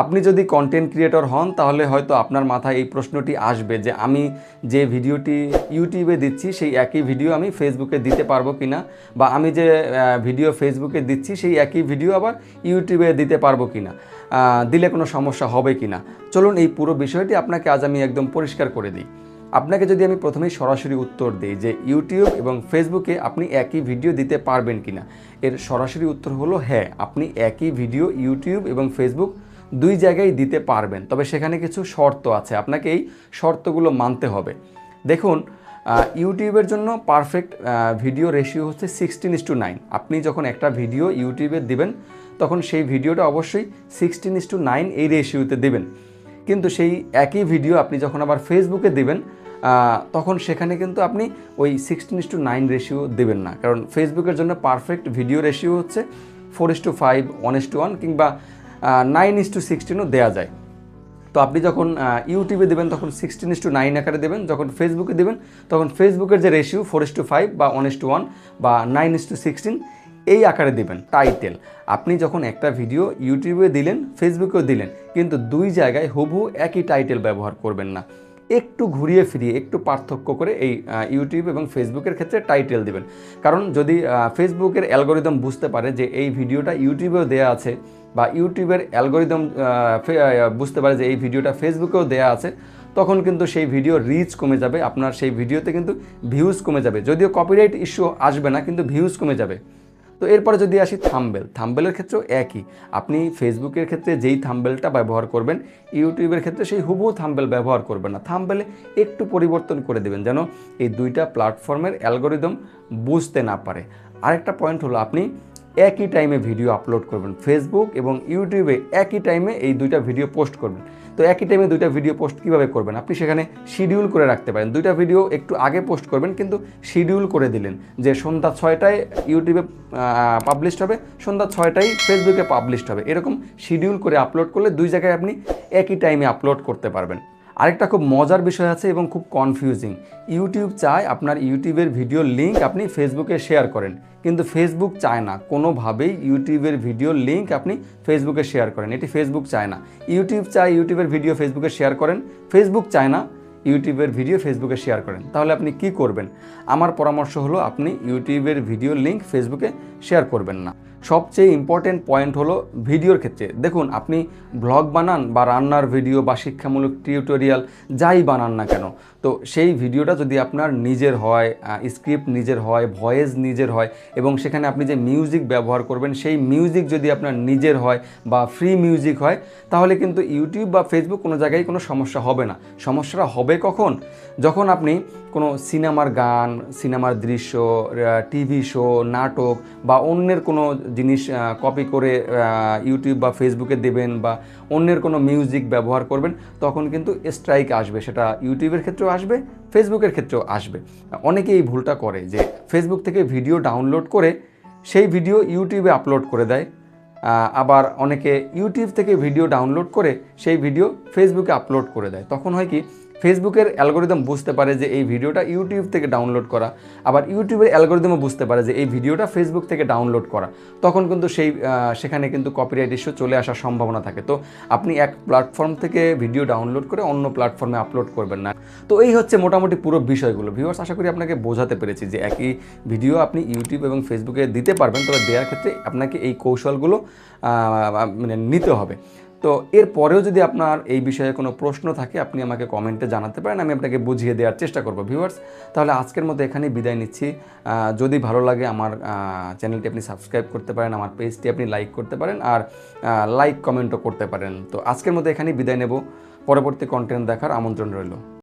আপনি যদি content creator হন তাহলে হয়তো আপনার মাথায় এই প্রশ্নটি আসবে যে আমি যে ভিডিওটি ইউটিউবে দিচ্ছি সেই একই ভিডিও আমি ফেসবুকে দিতে পারব কিনা? বা আমি যে ভিডিও ফেসবুকে দিচ্ছি সেই একই ভিডিও আবার ইউটিউবে দিতে পারব কিনা? আহ, দিলে কোনো সমস্যা হবে কি না চলুন এই পুরো বিষয়টি আপনাকে আজ আমি একদম পরিষ্কার করে দিই। আপনাকে যদি আমি প্রথমেই সরাসরি উত্তর দিই যে ইউটিউব এবং ফেসবুকে আপনি একই ভিডিও দিতে পারবেন কিনা? এর সরাসরি উত্তর হলো হ্যাঁ আপনি একই ভিডিও ইউটিউব এবং ফেসবুক দুই জায়গায় দিতে পারবেন। তবে সেখানে কিছু শর্ত আছে। আপনাকে এই শর্তগুলো মানতে হবে। দেখুন ইউটিউবের জন্য পারফেক্ট ভিডিও রেশিও হচ্ছে সিক্সটিন ইস টু নাইন আপনি যখন একটা ভিডিও ইউটিউবে দিবেন, তখন সেই ভিডিওটা অবশ্যই সিক্সটিন ইস টু নাইন এই রেশিওতে দেবেন। কিন্তু সেই একই ভিডিও আপনি যখন আবার ফেসবুকে দেবেন তখন সেখানে কিন্তু আপনি ওই sixteen is to nine ratio দেবেন না। কারণ ফেসবুকের জন্য পারফেক্ট ভিডিও রেশিও হচ্ছে four is to five one is to one কিংবা নাইন ইস টু সিক্সটিনও দেওয়া যায়। তো আপনি যখন ইউটিউবে দেবেন, তখন সিক্সটিন ইস টু নাইন আকারে দেবেন। যখন ফেসবুকে দেবেন, তখন ফেসবুকের যে ratio four is to five বা ওয়ান ইস টু ওয়ান বা নাইন ইস টু সিক্সটিন এই আকারে দেবেন টাইটেল আপনি যখন একটা ভিডিও ইউটিউবে দিলেন ফেসবুকেও দিলেন, কিন্তু দুই জায়গায় হুবহু একই টাইটেল ব্যবহার করবেন না। একটু ঘুরিয়ে ফিরিয়ে, একটু পার্থক্য করে এই ইউটিউব এবং ফেসবুকের ক্ষেত্রে টাইটেল দিবেন। কারণ যদি ফেসবুকের অ্যালগোরিদম বুঝতে পারে যে এই ভিডিওটা ইউটিউবেও দেওয়া আছে বা ইউটিউবের অ্যালগোরিদম বুঝতে পারে যে এই ভিডিওটা ফেসবুকেও দেওয়া আছে, তখন কিন্তু সেই ভিডিও রিচ কমে যাবে, আপনার সেই ভিডিওতে কিন্তু ভিউজ কমে যাবে। যদিও কপিরাইট ইস্যু আসবে না, কিন্তু ভিউজ কমে যাবে। তো এরপরে যদি আসি থাম্বেল, থাম্বেলের ক্ষেত্রেও একই। আপনি ফেসবুকের ক্ষেত্রে যেই থাম্বেলটা ব্যবহার করবেন, ইউটিউবের ক্ষেত্রে সেই হুবহু থাম্বেল ব্যবহার করবেন না। থাম্বেলে একটু পরিবর্তন করে দেবেন যেন এই দুইটা প্ল্যাটফর্মের অ্যালগোরিদম বুঝতে না পারে। আরেকটা পয়েন্ট হলো, আপনি একই টাইমে ভিডিও আপলোড করবেন। ফেসবুক এবং ইউটিউবে একই টাইমে এই দুইটা ভিডিও পোস্ট করবেন। তো একই টাইমে দুইটা ভিডিও পোস্ট কীভাবে করবেন? আপনি সেখানে শিডিউল করে রাখতে পারেন। দুইটা ভিডিও একটু আগে পোস্ট করবেন, কিন্তু শিডিউল করে দিলেন যে সন্ধ্যা ছয়টায় ইউটিউবে পাবলিশড হবে, সন্ধ্যা ছয়টায় ফেসবুকে পাবলিশড হবে। এরকম শিডিউল করে আপলোড করলে দুই জায়গায় আপনি একই টাইমে আপলোড করতে পারবেন। আরেকটা খুব মজার বিষয় আছে এবং খুব কনফিউজিং ইউটিউব চায় আপনার ইউটিউবের ভিডিও লিঙ্ক আপনি ফেসবুকে শেয়ার করেন, কিন্তু ফেসবুক চায় না। কোনোভাবেই ইউটিউবের ভিডিও লিঙ্ক আপনি ফেসবুকে শেয়ার করেন, এটি ফেসবুক চায় না। ইউটিউব চায় ইউটিউবের ভিডিও ফেসবুকে শেয়ার করেন ফেসবুক চায় না ইউটিউবের ভিডিও ফেসবুকে শেয়ার করেন। তাহলে আপনি কি করবেন? আমার পরামর্শ হলো আপনি ইউটিউবের ভিডিও লিঙ্ক ফেসবুকে শেয়ার করবেন না। সবচেয়ে ইম্পর্টেন্ট পয়েন্ট হলো ভিডিওর ক্ষেত্রে। দেখুন, আপনি ব্লগ বানান বা রান্নার ভিডিও বা শিক্ষামূলক টিউটোরিয়াল যাই বানান না কেন, তো সেই ভিডিওটা যদি আপনার নিজের হয় স্ক্রিপ্ট নিজের হয় ভয়েস নিজের হয়, এবং সেখানে আপনি যে মিউজিক ব্যবহার করবেন, সেই মিউজিক যদি আপনার নিজের হয় বা ফ্রি মিউজিক হয়, তাহলে কিন্তু ইউটিউব বা ফেসবুক কোনো জায়গায় কোনো সমস্যা হবে না। সমস্যাটা হবে কখন? যখন আপনি কোনো সিনেমার গান, সিনেমার দৃশ্য টিভি শো, নাটক বা অন্যের কোনো জিনিস কপি করে ইউটিউব বা ফেসবুকে দেবেন বা অন্যের কোনো মিউজিক ব্যবহার করবেন, তখন কিন্তু স্ট্রাইক আসবে। সেটা ইউটিউবের ক্ষেত্রেও আসবে ফেসবুকের ক্ষেত্রেও আসবে। অনেকে এই ভুলটা করে যে ফেসবুক থেকে ভিডিও ডাউনলোড করে সেই ভিডিও ইউটিউবে আপলোড করে দেয় আবার অনেকে ইউটিউব থেকে ভিডিও ডাউনলোড করে সেই ভিডিও ফেসবুকে আপলোড করে দেয়। তখন হয় কি ফেসবুকের অ্যালগোরিদম বুঝতে পারে যে এই ভিডিওটা ইউটিউব থেকে ডাউনলোড করা, আবার ইউটিউবের অ্যালগোরিদমও বুঝতে পারে যে এই ভিডিওটা ফেসবুক থেকে ডাউনলোড করা। তখন কিন্তু সেই সেখানে কিন্তু কপিরাইট ইস্যু চলে আসার সম্ভাবনা থাকে। তো আপনি এক প্ল্যাটফর্ম থেকে ভিডিও ডাউনলোড করে অন্য প্ল্যাটফর্মে আপলোড করবেন না। তো এই হচ্ছে মোটামুটি পুরো বিষয়গুলো। ভিউয়ার্স আশা করি আপনাকে বোঝাতে পেরেছি যে একই ভিডিও আপনি ইউটিউব এবং ফেসবুকে দিতে পারবেন, তবে দেওয়ার ক্ষেত্রে আপনাকে এই কৌশলগুলো মানে নিতে হবে। তো এর পরেও যদি আপনার এই বিষয়ে কোনো প্রশ্ন থাকে, আপনি আমাকে কমেন্টে জানাতে পারেন, আমি আপনাকে বুঝিয়ে দেওয়ার চেষ্টা করব। ভিউয়ার্স তাহলে আজকের মতো এখানেই বিদায় নিচ্ছি। যদি ভালো লাগে আমার চ্যানেলটি আপনি সাবস্ক্রাইব করতে পারেন, আমার পেজটি আপনি লাইক করতে পারেন, আর লাইক কমেন্টও করতে পারেন। তো আজকের মতো এখানেই বিদায় নেব। পরবর্তী কন্টেন্ট দেখার আমন্ত্রণ রইল।